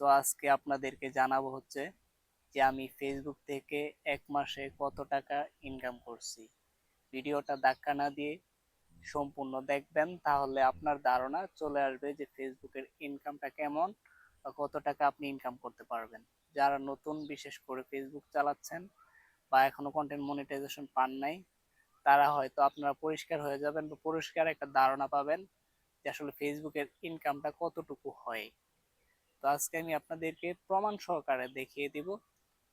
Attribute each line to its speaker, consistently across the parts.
Speaker 1: So আজকে আপনাদেরকে জানাব হচ্ছে যে আমি ফেসবুক থেকে এক মাসে কত টাকা ইনকাম করছি। ভিডিওটা ধাক্কা না দিয়ে সম্পূর্ণ দেখবেন, তাহলে আপনার ধারণা চলে আসবে যে ফেসবুকের ইনকামটা কেমন বা কত টাকা আপনি ইনকাম করতে পারবেন। যারা নতুন, বিশেষ করে ফেসবুক চালাচ্ছেন বা এখনও কন্টেন্ট মনিটাইজেশন পান নাই, তারা হয়তো আপনারা পরিষ্কার হয়ে যাবেন বা পরিষ্কার একটা ধারণা পাবেন যে আসলে ফেসবুকের ইনকামটা কতটুকু হয়। তো আজকে আমি আপনাদেরকে প্রমাণ সহকারে দেখিয়ে দিব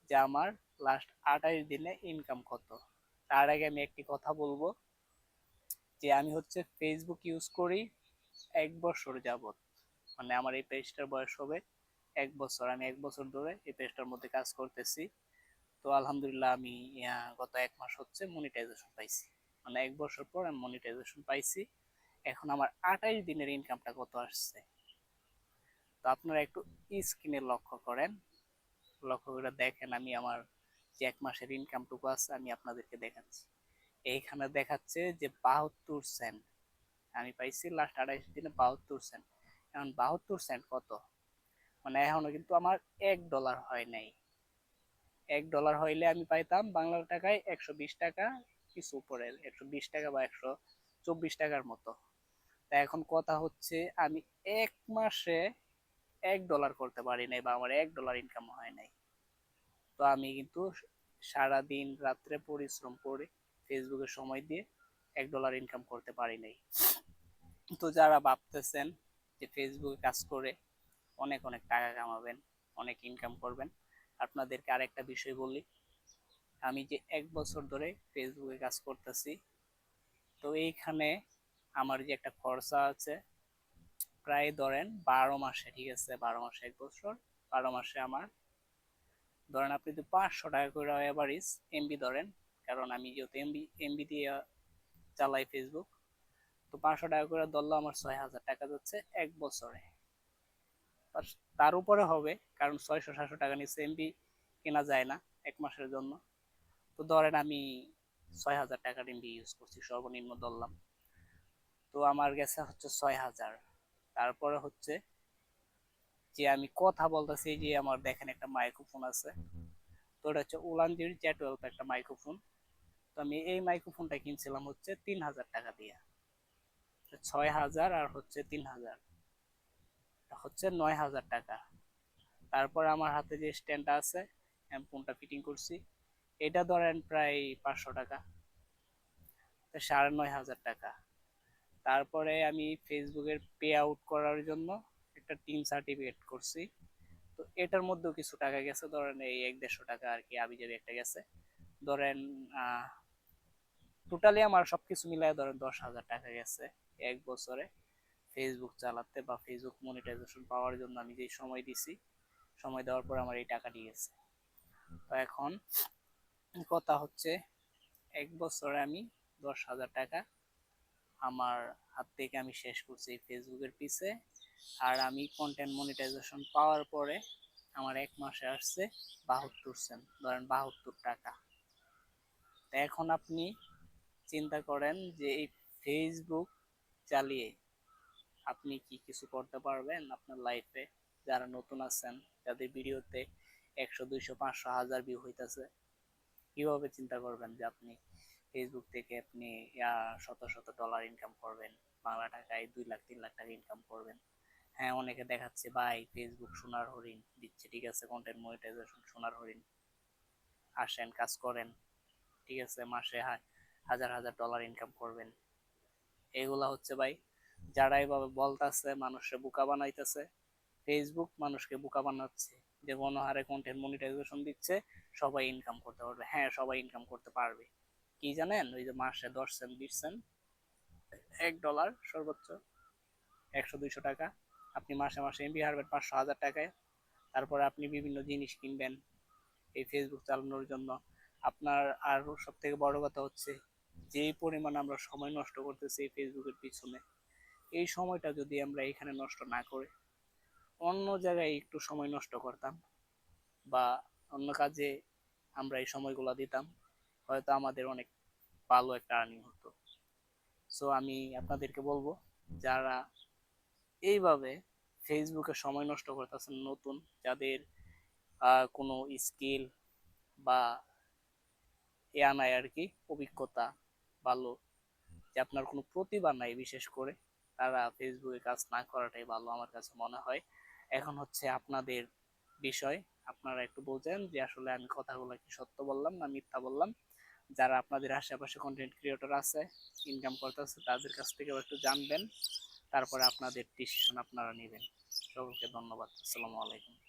Speaker 1: যে আমার লাস্ট আঠাশ দিনে ইনকাম কত। তার আগে আমি একটি কথা বলব যে আমি হচ্ছে ফেসবুক ইউজ করি এক বছর যাবত মানে আমার এই পেজটার বয়স হবে এক বছর। আমি এক বছর ধরে এই পেজটার মধ্যে কাজ করতেছি। তো আলহামদুলিল্লাহ আমি গত এক মাস হচ্ছে মনিটাইজেশন পাইছি। মানে এক বছর পর আমি মনিটাইজেশন পাইছি। এখন আমার আঠাইশ দিনের ইনকামটা কত আসছে? আপনারা একটু স্ক্রিনে লক্ষ্য করেন। লক্ষ্য করে দেখেন আমি আমার যে এক মাসের ইনকামটুকু আছে, আমি আপনাদেরকে দেখাচ্ছি। এইখানে দেখাচ্ছে যে বাহাত্তর সেন্ট আমি পাইছি লাস্ট আড়াইশ দিনে বাহাত্তর সেন্ট এখন বাহাত্তর সেন্ট কত? মানে এখনও কিন্তু আমার এক ডলার হয় নাই। এক ডলার হইলে আমি পাইতাম বাংলার টাকায় একশো বিশ টাকা, কিছু উপরে একশো বিশ টাকা বা একশো চব্বিশ টাকার মতো। তা এখন কথা হচ্ছে আমি এক মাসে এক ডলার করতে পারি নাই বা আমার এক ডলার ইনকাম হয় নাই। তো আমি কিন্তু সারা দিন রাত্রে পরিশ্রম করে ফেসবুকে সময় দিয়ে এক ডলার ইনকাম করতে পারি নাই। তো যারা ভাবতেছেন যে ফেসবুকে কাজ করে অনেক অনেক টাকা কামাবেন, অনেক ইনকাম করবেন, আপনাদেরকে আরেকটা বিষয় বলি। আমি যে এক বছর ধরে ফেসবুকে কাজ করতেছি, তো এইখানে আমার যে একটা খরচা আছে প্রায় ধরেন বারো মাসে, ঠিক আছে? বারো মাসে এক বছর, বারো মাসে আমার। ধরেন আপনি যদি পাঁচশো টাকা করে এভারেজ এমবি ধরেন, কারণ আমি যেহেতু এমবি এমবি দিয়ে চালাই ফেসবুক তো পাঁচশো টাকা করে ধরলে আমার ছয় হাজার টাকা যাচ্ছে এক বছরে। তার উপরে হবে, কারণ ছয়শো, সাতশো টাকা নিচে এমবি কেনা যায় না এক মাসের জন্য। তো ধরেন আমি ছয় হাজার টাকার এমবি ইউজ করছি, সর্বনিম্ন ধরলাম। তো আমার গেছে হচ্ছে ছয় হাজার। তারপরে হচ্ছে যে আমি কথা বলতেছি যে আমার দেখেন একটা মাইক্রোফোন আছে। তো এটা হচ্ছে উলানজির জে টুয়েলভ একটা মাইক্রোফোন তো আমি এই মাইক্রোফোনটা কিনছিলাম হচ্ছে তিন হাজার টাকা দিয়ে। ছয় হাজার আর হচ্ছে তিন হাজার হচ্ছে নয় হাজার টাকা। তারপর আমার হাতে যে স্ট্যান্ডটা আছে, আমি ফোনটা ফিটিং করছি। এটা ধরেন প্রায় পাঁচশো টাকা। সাড়ে নয় হাজার টাকা। তারপরে আমি ফেসবুকের পে আউট করার জন্য একটা টিম সার্টিফিকেট করছি। তো এটার মধ্যেও কিছু টাকা গেছে, ধরেন এই এক দেড়শো টাকা আর কি আবি যাবি একটা গেছে। ধরেন টোটালি আমার সব কিছু মিলায় ধরেন দশ হাজার টাকা গেছে এক বছরে ফেসবুক চালাতে বা ফেসবুক মনিটাইজেশন পাওয়ার জন্য আমি যে সময় দিছি, সময় দেওয়ার পর আমার এই টাকাটি গেছে। তো এখন কথা হচ্ছে, এক বছরে আমি দশ হাজার টাকা আমার হাত থেকে আমি শেষ করছি এই ফেসবুকের পিছে। আর আমি কন্টেন্ট মনিটাইজেশন পাওয়ার পরে আমার এক মাসে আসছে বাহাত্তর সেন্ট ধরেন বাহাত্তর টাকা। তো এখন আপনি চিন্তা করেন যে এই ফেসবুক চালিয়ে আপনি কি কিছু করতে পারবেন? আপনার লাইফে যারা নতুন আছেন, যাদের ভিডিওতে একশো, দুইশো, পাঁচশো, হাজার ভিউ হইতেছে, কীভাবে চিন্তা করবেন যে আপনি ফেসবুক থেকে আপনি শত শত ডলার ইনকাম করবেন, বাংলা টাকায় দুই লাখ, তিন লাখ টাকা ইনকাম করবেন। হ্যাঁ অনেকে দেখাচ্ছে, ভাই ফেসবুক সোনার হরিণ দিচ্ছে। ঠিক আছে কন্টেন্ট মনিটাইজেশন সোনার হরিণ। আসেন, কাজ করেন। ঠিক আছে, মাসে হাজার হাজার ডলার ইনকাম করবেন। এগুলা হচ্ছে ভাই, যারা এভাবে বলতাছে মানুষকে বোকা বানাইতেছে ফেসবুক মানুষকে বোকা বানাচ্ছে। যে কোনো গণহারে কন্টেন্ট মনিটাইজেশন দিচ্ছে, সবাই ইনকাম করতে পারবে। হ্যাঁ সবাই ইনকাম করতে পারবে। কি জানেন? ওই যে মাসে দশ সেন্ট বিশ সেন্ট এক ডলার সর্বোচ্চ, একশো, দুইশো টাকা। আপনি মাসে মাসে এমবি হারবেন পাঁচশো, হাজার টাকায়। তারপরে আপনি বিভিন্ন জিনিস কিনবেন এই ফেসবুক চালানোর জন্য। আপনার আর সব থেকে বড় কথা হচ্ছে, যেই পরিমাণ আমরা সময় নষ্ট করতেছি এই ফেসবুকের পিছনে, এই সময়টা যদি আমরা এখানে নষ্ট না করে, অন্য জায়গায় একটু সময় নষ্ট করতাম বা অন্য কাজে আমরা এই সময়গুলো দিতাম হয়তো আমাদের অনেক ভালো একটা আর্নিং হতো। সো আমি আপনাদেরকে বলব, যারা এইভাবে ফেসবুকে সময় নষ্ট করতেছেন, নতুন, যাদের কোনো স্কিল বা এ আনায় আর কি অভিজ্ঞতা ভালো, যে আপনার কোনো প্রতিভা নাই বিশেষ করে, তারা ফেসবুকে কাজ না করাটাই ভালো আমার কাছে মনে হয়। এখন হচ্ছে আপনাদের বিষয়, আপনারা একটু বোঝেন যে আসলে আমি কথাগুলো কি সত্য বললাম না মিথ্যা বললাম? যারা আপনাদের আশেপাশে কন্টেন্ট ক্রিয়েটর আছে ইনকাম করতেছে, তাদের কাছ থেকেও একটু জানবেন। তারপরে আপনাদের ডিসিশন আপনারা নেবেন। সকলকে ধন্যবাদ। আসসালামু আলাইকুম।